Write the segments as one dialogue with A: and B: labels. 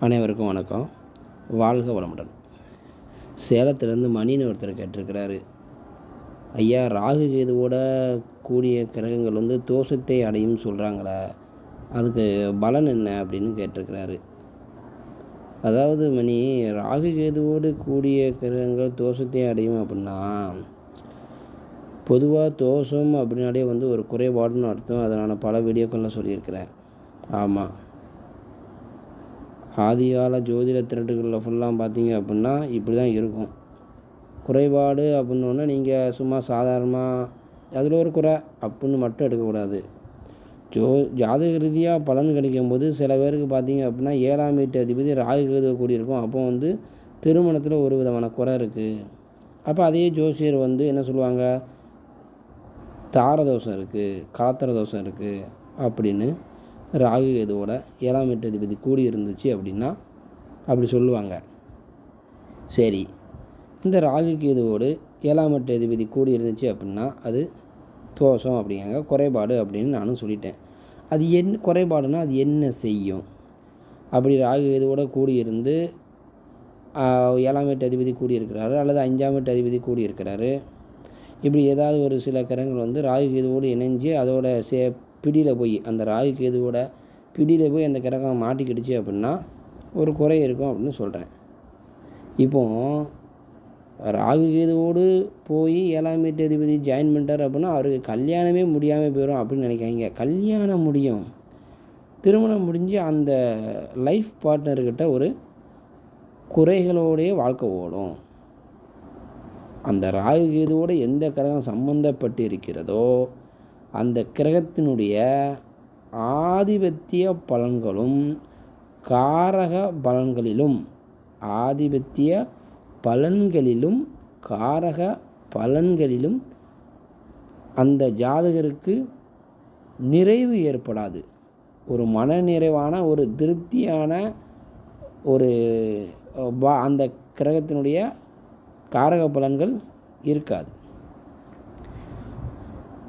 A: அனைவருக்கும் வணக்கம். வாழ்க வளமுடன். சேலத்திலேருந்து மணின்னு ஒருத்தர் கேட்டிருக்கிறாரு. ஐயா ராகு கேதுவோட கூடிய கிரகங்கள் வந்து தோஷத்தை அடையும் சொல்கிறாங்களா அதுக்கு பலன் என்ன அப்படின்னு கேட்டிருக்கிறாரு. அதாவது மணி ராகு கேதுவோடு கூடிய கிரகங்கள் தோஷத்தை அடையும் அப்படின்னா பொதுவாக தோஷம் அப்படின்னாலே வந்து ஒரு குறைபாடுன்னு அர்த்தம். அதை நான் பல வீடியோக்களில் சொல்லியிருக்கிறேன். ஆமாம் ஆதிகால ஜோதிட திரட்டுகளில் ஃபுல்லாக பார்த்தீங்க அப்படின்னா இப்படி தான் இருக்கும். குறைபாடு அப்படின்னோடனே நீங்கள் சும்மா சாதாரணமாக அதில் ஒரு குறை அப்படின்னு மட்டும் எடுக்கக்கூடாது. ஜோ ஜாதக ரீதியாக பலன் கிடைக்கும்போது சில பேருக்கு பார்த்தீங்க அப்படின்னா ஏழாம் வீட்டு அதிபதி ராகு கேது கூடியிருக்கும். அப்போ வந்து திருமணத்தில் ஒரு விதமான குறை இருக்குது அப்போ அதே ஜோசியர் வந்து என்ன சொல்லுவாங்க? தார தோஷம் இருக்குது கலத்திர தோஷம் இருக்குது அப்படின்னு ராகு கேதுவோட ஏழாம் எட்டு அதிபதி கூடி இருந்துச்சு அப்படின்னா அப்படி சொல்லுவாங்க. சரி இந்த ராகு கேதுவோடு ஏழாம் எட்டு அதிபதி கூடி இருந்துச்சு அப்படின்னா அது தோஷம் அப்படிங்காங்க குறைபாடு அப்படின்னு நானும் சொல்லிட்டேன். அது என்ன குறைபாடுனா அது என்ன செய்யும்? அப்படி ராகு கேதுவோட கூடி இருந்து ஏழாம் எட்டு அதிபதி கூடி இருக்கிறாரு அல்லது அஞ்சாம் எட்டு அதிபதி கூடி இருக்கிறாரு இப்படி ஏதாவது ஒரு சில கிரகங்கள் வந்து ராகு கேதுவோடு இணைஞ்சு அதோட சே பிடியில் போய் அந்த ராகு கேதுவோட பிடியில் போய் அந்த கிரகம் மாட்டிக்கிடுச்சு அப்படின்னா ஒரு குறை இருக்கும் அப்படின்னு சொல்கிறேன் இப்போ ராகு கேதுவோடு போய் ஏழாம் வீட்டு அதிபதி ஜாயின் பண்ணிட்டார் அப்படின்னா அவருக்கு கல்யாணமே முடியாமல் போயிடும் அப்படின்னு நினைக்காங்க கல்யாணம் முடியும். திருமணம் முடிஞ்சு அந்த லைஃப் பார்ட்னர்கிட்ட ஒரு குறைகளோடைய வாழ்க்கை ஓடும். அந்த ராகு கேதுவோடு எந்த கிரகம் சம்மந்தப்பட்டு இருக்கிறதோ அந்த கிரகத்தினுடைய ஆதிபத்திய பலன்களும் காரக பலன்களிலும் ஆதிபத்திய பலன்களிலும் காரக பலன்களிலும் அந்த ஜாதகருக்கு நிறைவு ஏற்படாது. ஒரு மன நிறைவான ஒரு திருப்தியான ஒரு அந்த கிரகத்தினுடைய காரக பலன்கள் இருக்காது.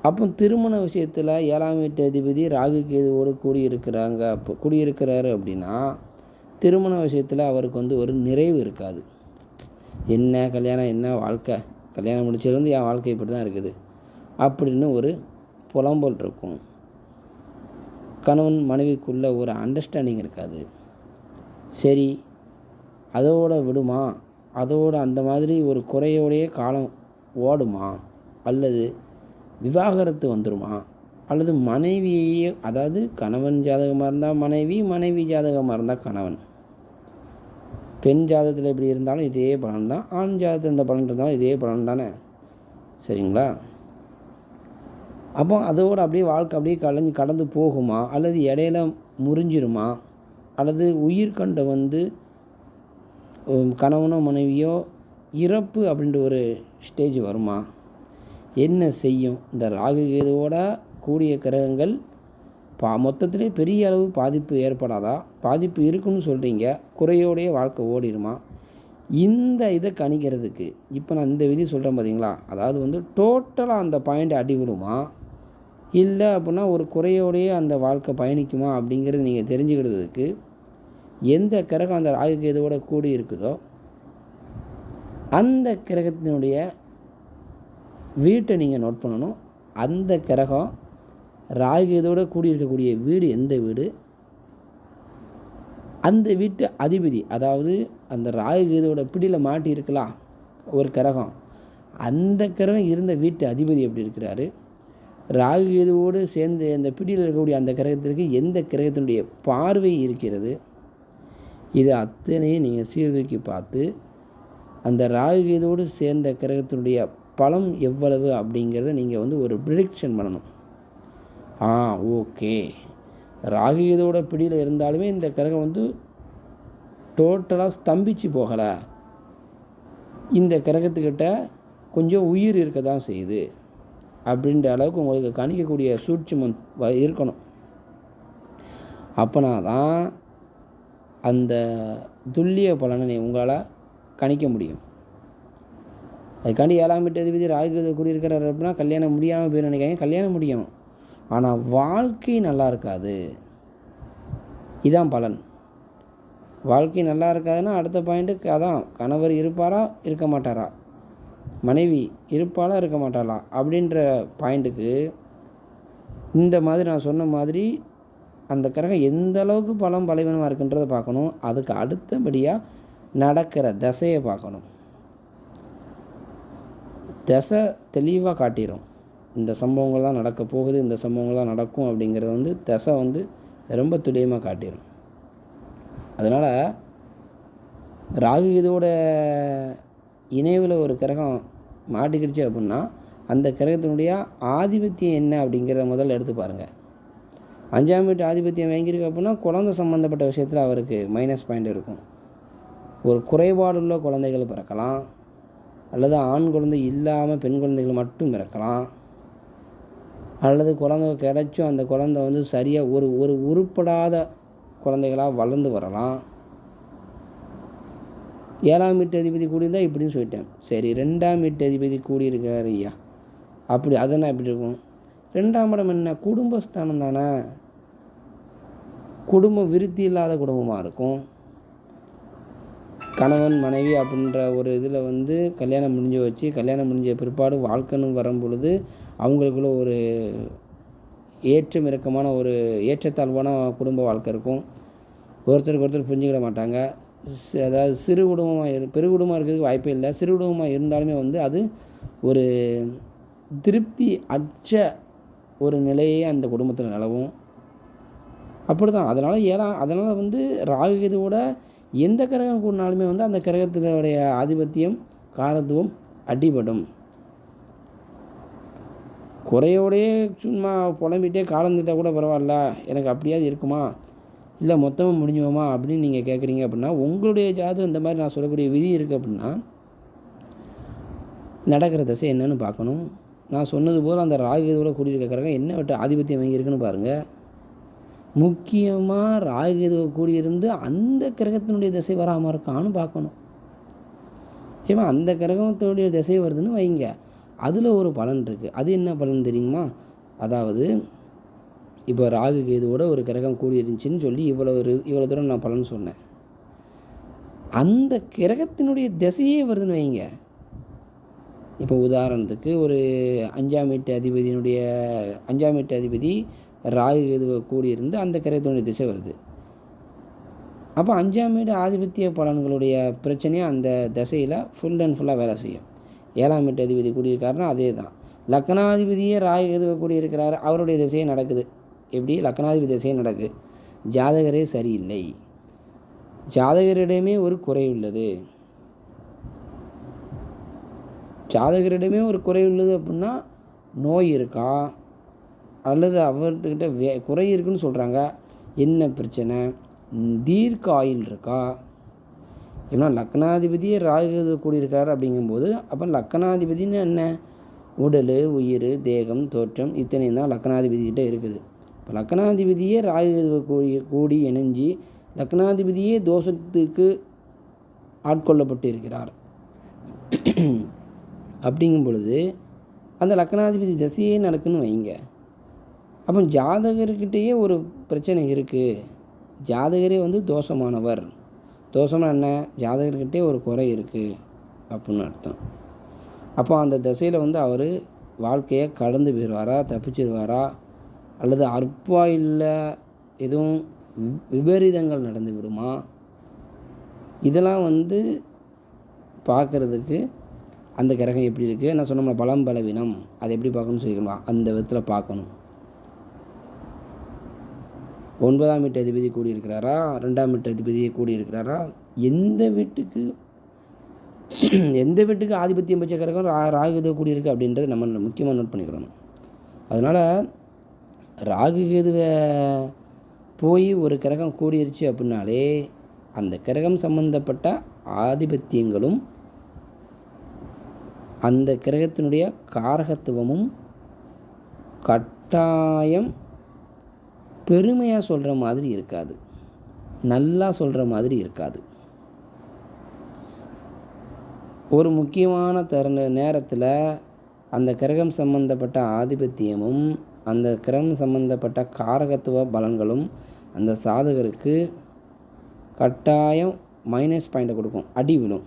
A: அப்போ திருமண விஷயத்தில் ஏழாம் வீட்டு அதிபதி ராகு கேதுவோடு கூடியிருக்கிறாங்க. அப்போ கூடியிருக்கிறாரு அப்படின்னா திருமண விஷயத்தில் அவருக்கு வந்து ஒரு நிறைவு இருக்காது. என்ன கல்யாணம் என்ன வாழ்க்கை? கல்யாணம் முடிச்சதுலேருந்து என் வாழ்க்கை இப்படி தான் இருக்குது. அப்படின்னு ஒரு புலம்பல் இருக்கும். கணவன் மனைவிக்குள்ளே ஒரு அண்டர்ஸ்டாண்டிங் இருக்காது. சரி அதோட விடுமா? அதோட அந்த மாதிரி ஒரு குறையோடைய காலம் ஓடுமா? அல்லது விவாகரத்து வந்துடுமா அல்லது மனைவியே அதாவது கணவன் ஜாதகமாக இருந்தால் மனைவி மனைவி ஜாதகமாக இருந்தால் கணவன். பெண் ஜாதகத்தில் எப்படி இருந்தாலும் இதே பலன் தான். ஆண் ஜாதகத்தில் இந்த பலன் இருந்தாலும் இதே பலன் தானே? சரிங்களா? அப்போ அதோடு அப்படியே வாழ்க்கை அப்படியே கலைஞ்சு கடந்து போகுமா? அல்லது இடையில முறிஞ்சிருமா? அல்லது உயிர்கண்ட வந்து கணவனோ மனைவியோ இறப்பு அப்படின்ற ஒரு ஸ்டேஜ் வருமா? என்ன செய்யும்? இந்த ராகு கேதுவோட கூடிய கிரகங்கள் பா மொத்தத்திலே பெரிய அளவு பாதிப்பு ஏற்படாதா? பாதிப்பு இருக்குன்னு சொல்கிறீங்க குறையோடைய வாழ்க்கை ஓடிடுமா? இந்த இதை கணிக்கிறதுக்கு இப்போ நான் இந்த விதி சொல்கிறேன் பார்த்தீங்களா அதாவது வந்து டோட்டலாக அந்த பாயிண்ட் அடி விழுமா இல்லை அப்படின்னா ஒரு குறையோடையே அந்த வாழ்க்கை பயணிக்குமா? அப்படிங்கிறது நீங்கள் தெரிஞ்சுக்கிறதுக்கு எந்த கிரகம் அந்த ராகு கேதுவோட கூடி இருக்குதோ அந்த கிரகத்தினுடைய வீட்டை நீங்கள் நோட் பண்ணணும். அந்த கிரகம் ராகு இதோட கூடியிருக்கக்கூடிய வீடு எந்த வீடு? அந்த வீட்டு அதிபதி அதாவது அந்த ராகு இதோட பிடியில் மாட்டி இருக்கலாம் ஒரு கிரகம். அந்த கிரகம் இருந்த வீட்டு அதிபதி எப்படி இருக்கிறாரு? ராகு கேதுவோடு சேர்ந்து அந்த பிடியில் இருக்கக்கூடிய அந்த கிரகத்திற்கு எந்த கிரகத்தினுடைய பார்வை இருக்கிறது? இது அத்தனையும் நீங்கள் சீர்தூக்கி பார்த்து அந்த ராகு கேதுவோடு சேர்ந்த கிரகத்தினுடைய பலம் எவ்வளவு அப்படிங்கிறத நீங்கள் வந்து ஒரு ப்ரிடிக்ஷன் பண்ணணும். ஆ ஓகே ராகு இதோட பிடியில் இருந்தாலுமே இந்த கிரகம் வந்து டோட்டலாக ஸ்தம்பிச்சு போகலை. இந்த கிரகத்துக்கிட்ட கொஞ்சம் உயிர் இருக்க தான் செய்யுது அப்படின்ற அளவுக்கு உங்களுக்கு கணிக்கக்கூடிய சூட்சமம் இருக்கணும். அப்போனா தான் அந்த துல்லிய பலனை உங்களால் கணிக்க முடியும். அதுக்காண்டி ஏழாம் வீட்டு அதிபதி ராகு கூடியிருக்கிறார் அப்படின்னா கல்யாணம் முடியாமல் போயிடும் நினைக்காங்க கல்யாணம் முடியும். ஆனால் வாழ்க்கை நல்லா இருக்காது. இதான் பலன். வாழ்க்கை நல்லா இருக்காதுன்னா அடுத்த பாயிண்ட்டுக்கு அதான் கணவர் இருப்பாரா இருக்க மாட்டாரா? மனைவி இருப்பாளா இருக்க மாட்டாளா? அப்படின்ற பாயிண்ட்டுக்கு இந்த மாதிரி நான் சொன்ன மாதிரி அந்த கிரகம் எந்த அளவுக்கு பலம் பலவீனமாக இருக்குன்றதை பார்க்கணும். அதுக்கு அடுத்தபடியாக நடக்கிற தசையை பார்க்கணும். தசை தெளிவாக காட்டிடும் இந்த சம்பவங்கள் தான் நடக்க போகுது இந்த சம்பவங்கள் தான் நடக்கும் அப்படிங்கிறத வந்து தசை வந்து ரொம்ப துல்லியமாக காட்டிடும் அதனால் ராகு இதோட இணைவில் ஒரு கிரகம் மாட்டிக்கிடுச்சு அப்படின்னா அந்த கிரகத்தினுடைய ஆதிபத்தியம் என்ன அப்படிங்கிறத முதல்ல எடுத்து பாருங்கள் அஞ்சாம் வீட்டு ஆதிபத்தியம் வாங்கியிருக்கு அப்படின்னா குழந்தை சம்மந்தப்பட்ட விஷயத்தில் அவருக்கு மைனஸ் பாயிண்ட் இருக்கும். ஒரு குறைபாடுள்ள குழந்தைகள் பிறக்கலாம். அல்லது ஆண் குழந்தை இல்லாமல் பெண் குழந்தைகள் மட்டும் பிறக்கலாம். அல்லது குழந்தை கிடைச்சும் அந்த குழந்தை வந்து சரியாக ஒரு ஒரு உருப்படாத குழந்தைகளாக வளர்ந்து வரலாம். ஏழாம் வீட்டு அதிபதி கூடியிருந்தால் இப்படின்னு சொல்லிட்டேன். சரி ரெண்டாம் வீட்டு அதிபதி கூடியிருக்கார் ஐயா. அப்படி அதெல்லாம் எப்படி இருக்கும்? ரெண்டாம் இடம் என்ன? குடும்பஸ்தானம் தானே. குடும்பம் விருத்தி இல்லாத குடும்பமாக இருக்கும். கணவன் மனைவி அப்படின்ற ஒரு இதில் வந்து கல்யாணம் முடிஞ்சு வச்சு கல்யாணம் முடிஞ்ச பிற்பாடு வாழ்க்கைன்னு வரும் பொழுது அவங்களுக்குள்ள ஒரு ஏற்றம் இறக்கமான ஒரு ஏற்றத்தாழ்வான குடும்ப வாழ்க்கை இருக்கும். ஒருத்தருக்கு ஒருத்தர் புரிஞ்சுக்கிட மாட்டாங்க. அதாவது சிறு குடும்பமாக இரு பெரு குடும்பமாக இருக்கிறதுக்கு வாய்ப்பே இல்லை. சிறு குடும்பமாக இருந்தாலுமே வந்து அது ஒரு திருப்தி அற்ற ஒரு நிலையே அந்த குடும்பத்தில் நிலவும். அப்படி தான் அதனால் ஏழாம் அதனால் வந்து ராகு எந்த கிரகம் கூடினாலுமே வந்து அந்த கிரகத்தினுடைய ஆதிபத்தியம் காரத்துவம் அடிபடும். குறையோடையே சும்மா புலம்பிட்டே காலம் திட்டா கூட பரவாயில்ல எனக்கு அப்படியாவது இருக்குமா? இல்லை மொத்தமாக முடிஞ்சுவோமா அப்படின்னு நீங்கள் கேட்குறீங்க அப்படின்னா உங்களுடைய ஜாதகம் இந்த மாதிரி நான் சொல்லக்கூடிய விதி இருக்குது அப்படின்னா நடக்கிற தசை என்னன்னு பார்க்கணும். நான் சொன்னது போல் அந்த ராகுதோட கூடியிருக்க கிரகம் என்ன விட்டு ஆதிபத்தியம் வாங்கியிருக்குன்னு பாருங்கள் முக்கியமாக ராகு இதுவை கூடியிருந்து அந்த கிரகத்தினுடைய திசை வராமல் இருக்கான்னு பார்க்கணும். ஏமா அந்த கிரகத்தினுடைய திசை வருதுன்னு வைங்க. அதில் ஒரு பலன் இருக்குது அது என்ன பலன் தெரியுமா? அதாவது இப்போ ராகு கேதுவோட ஒரு கிரகம் கூடி இருந்துச்சுன்னு சொல்லி இவ்வளோ இவ்வளோ தூரம் நான் பலன் சொன்னேன். அந்த கிரகத்தினுடைய திசையே வருதுன்னு வைங்க. இப்போ உதாரணத்துக்கு ஒரு அஞ்சாம் வீட்டு அதிபதியினுடைய அஞ்சாம் வீட்டு அதிபதி ராகு கேதுவை கூடியிருந்து அந்த கிரகத்தினுடைய திசை வருது. அப்போ அஞ்சாம் வீடு ஆதிபத்திய பலன்களுடைய பிரச்சனையை அந்த திசையில் ஃபுல் அண்ட் ஃபுல்லாக வேலை செய்யும். ஏழாம் வீட்டு அதிபதி கூடியிருக்காருன்னா அதே தான் லக்னாதிபதியே ராகு கேதுவை கூடியிருக்கிறாரு அவருடைய திசையே நடக்குது. எப்படி? லக்னாதிபதி திசையே நடக்குது ஜாதகரே சரியில்லை. ஜாதகரிடமே ஒரு குறை உள்ளது. ஜாதகரிடமே ஒரு குறை உள்ளது அப்படின்னா நோய் இருக்கா? அல்லது அவர்கிட்ட வே குறை இருக்குன்னு சொல்கிறாங்க என்ன பிரச்சனை? தீர்க்க ஆயுள் இருக்கா? ஏன்னா லக்னாதிபதியே ராகு கூடியிருக்காரு அப்படிங்கும்போது அப்போ லக்னாதிபதினு என்ன? உடல் உயிர் தேகம் தோற்றம் இத்தனையும் தான் லக்னாதிபதிக்கிட்ட இருக்குது. இப்போ லக்னாதிபதியே ராகு கூடி கூடி இணைஞ்சி லக்னாதிபதியே தோஷத்துக்கு ஆட்கொள்ளப்பட்டு இருக்கிறார் அப்படிங்கும் பொழுது அந்த லக்னாதிபதி தசையே நடக்குன்னு வைங்க. அப்போ ஜாதகர்கிட்டயே ஒரு பிரச்சனை இருக்குது ஜாதகரே வந்து தோஷமானவர். தோஷம்னா என்ன? ஜாதகர்கிட்டே ஒரு குறை இருக்குது அப்படின்னு அர்த்தம். அப்போ அந்த திசையில் வந்து அவர் வாழ்க்கையை கடந்து போயிடுவாரா? தப்பிச்சிடுவாரா அல்லது அற்பாயில் எதுவும் வி- விபரீதங்கள் நடந்து விடுமா? இதெல்லாம் வந்து பார்க்குறதுக்கு அந்த கிரகம் எப்படி இருக்குது நான் சொன்னோம்ல பலம் பலவீனம். அதை எப்படி பார்க்கணும்னு சொல்லிக்கலாம் அந்த விதத்தில் பார்க்கணும். ஒன்பதாம் வீட்டு அதிபதி கூடியிருக்கிறாரா? ரெண்டாம் வீட்டு அதிபதியை கூடியிருக்கிறாரா? எந்த வீட்டுக்கு எந்த வீட்டுக்கு ஆதிபத்தியம் வச்ச கிரகம் ரா ராகுகேது கூடியிருக்கு அப்படின்றத நம்ம முக்கியமாக நோட் பண்ணிக்கிறோம். அதனால் ராகுகேதுவை போய் ஒரு கிரகம் கூடிருச்சு அப்படின்னாலே அந்த கிரகம் சம்பந்தப்பட்ட ஆதிபத்தியங்களும் அந்த கிரகத்தினுடைய காரகத்துவமும் கட்டாயம் பெருமையாக சொல்கிற மாதிரி இருக்காது. நல்லா சொல்கிற மாதிரி இருக்காது. ஒரு முக்கியமான தருண நேரத்தில் அந்த கிரகம் சம்பந்தப்பட்ட ஆதிபத்தியமும் அந்த கிரகம் சம்பந்தப்பட்ட காரகத்துவ பலன்களும் அந்த சாதகருக்கு கட்டாயம் மைனஸ் பாயிண்ட்டை கொடுக்கும். அடி விழும்.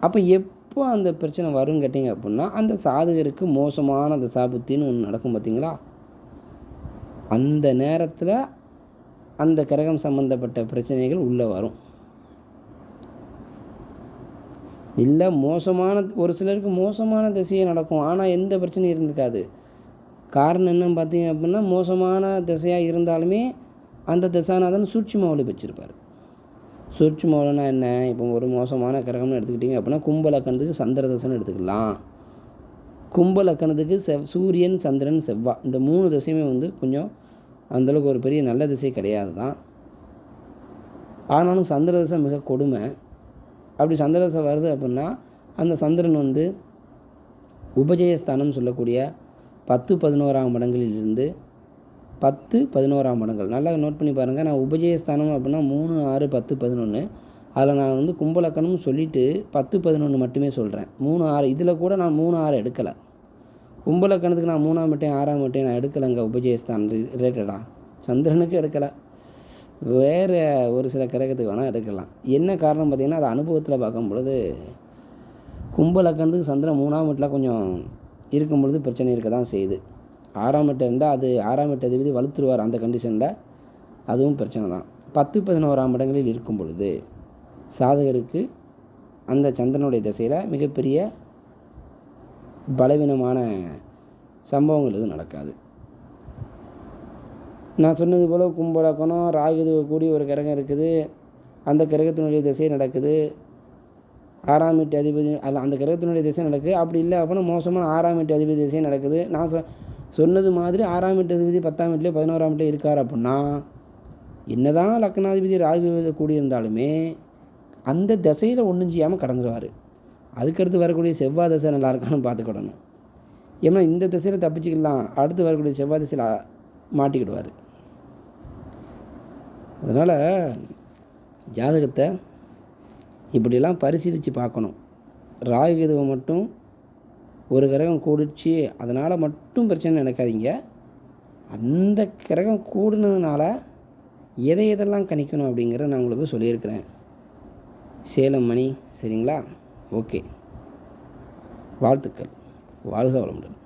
A: அப்போ எப் எப்போ அந்த பிரச்சனை வரும் கேட்டிங்க அப்படின்னா அந்த சாதகருக்கு மோசமான அந்த சாபுத்தின்னு ஒன்று நடக்கும் பார்த்தீங்களா அந்த நேரத்தில் அந்த கிரகம் சம்மந்தப்பட்ட பிரச்சனைகள் உள்ளே வரும். இல்லை மோசமான ஒரு சிலருக்கு மோசமான திசையை நடக்கும். ஆனால் எந்த பிரச்சனையும் இருந்திருக்காது. காரணம் என்னன்னு பார்த்தீங்க அப்படின்னா மோசமான திசையாக இருந்தாலுமே அந்த திசாநாதன் சூட்சுமாவில் வச்சுருப்பார் மூலம்னா என்ன? இப்போ ஒரு மோசமான கிரகம்னு எடுத்துக்கிட்டிங்க அப்படின்னா கும்பலக்கணத்துக்கு சந்திர தசைன்னு எடுத்துக்கலாம். கும்பலக்கணத்துக்கு செவ் சூரியன் சந்திரன் செவ்வாய் இந்த மூணு திசையுமே வந்து கொஞ்சம் அந்தளவுக்கு ஒரு பெரிய நல்ல திசை கிடையாது தான் ஆனாலும் சந்திர தசை மிக கொடுமை. அப்படி சந்திர தசை வருது அப்படின்னா அந்த சந்திரன் வந்து உபஜயஸ்தானம் சொல்லக்கூடிய பத்து பதினோராம் இடங்களிலிருந்து பத்து பதினோராம் இடங்கள் நல்லா நோட் பண்ணி பாருங்கள் நான் உபஜயஸ்தானம் அப்படின்னா மூணு ஆறு பத்து பதினொன்று அதில் நான் வந்து கும்பலக்கணம்னு சொல்லிவிட்டு பத்து பதினொன்று மட்டுமே சொல்கிறேன் மூணு ஆறு. இதில் கூட நான் மூணு ஆறு எடுக்கலை. கும்பலக்கணத்துக்கு நான் மூணாம் மட்டையும் ஆறாம் மட்டையும் நான் எடுக்கலைங்க உபஜயஸ்தான் ரிலேட்டடாக சந்திரனுக்கு எடுக்கலை. வேறு ஒரு சில கிரகத்துக்கு வேணால் எடுக்கலாம். என்ன காரணம் பார்த்திங்கன்னா அது அனுபவத்தில் பார்க்கும் பொழுது கும்பலக்கணத்துக்கு சந்திரன் மூணாம் வீட்டில் கொஞ்சம் இருக்கும் பொழுது பிரச்சனை இருக்க தான் செய்யுது. ஆறாம் வீட்டை இருந்தால் அது ஆறாம் வீட்டு அதிபதி வலுத்துருவார் அந்த கண்டிஷனில் அதுவும் பிரச்சனை தான். பத்து பதினோராம் இடங்களில் இருக்கும் பொழுது சாதகருக்கு அந்த சந்திரனுடைய திசையில் மிகப்பெரிய பலவீனமான சம்பவங்கள் எதுவும் நடக்காது. நான் சொன்னது போல் கும்பலக்கணம் ராகுது கூடிய ஒரு கிரகம் இருக்குது. அந்த கிரகத்தினுடைய திசை நடக்குது. ஆறாம் மீட்டு அதிபதி அல்ல அந்த கிரகத்தினுடைய திசை நடக்குது. அப்படி இல்லை அப்படின்னா மோசமான ஆறாம் மீட்டு அதிபதி திசை நடக்குது. நான் சொ சொன்னது மாதிரி ஆறாம் வீட்டு அதிபதி பத்தாம் வீட்டிலே பதினோராம் வீட்டிலே இருக்கார் அப்படின்னா என்னதான் லக்னாதிபதி ராகு கூடியிருந்தாலுமே அந்த திசையில் ஒன்றும் செய்யாமல் கடந்துருவார். அதுக்கடுத்து வரக்கூடிய செவ்வாய் தசை நல்லா இருக்கான்னு பார்த்துக்கிடணும். ஏன்னா இந்த திசையில் தப்பிச்சுக்கலாம். அடுத்து வரக்கூடிய செவ்வாய் திசையில் மாட்டிக்கிடுவார். அதனால் ஜாதகத்தை இப்படிலாம் பரிசீலித்து பார்க்கணும். ராகு கேதுவை மட்டும் ஒரு கிரகம் கூடிச்சு அதனால் மட்டும் பிரச்சனை நினைக்காதீங்க. அந்த கிரகம் கூடுனதுனால எதை எதெல்லாம் கணிக்கணும் அப்படிங்கிறத நான் உங்களுக்கு சொல்லியிருக்கிறேன். சேலம் மணி சரிங்களா? ஓகே. வாழ்த்துக்கள். வாழ்க வளமுடன்.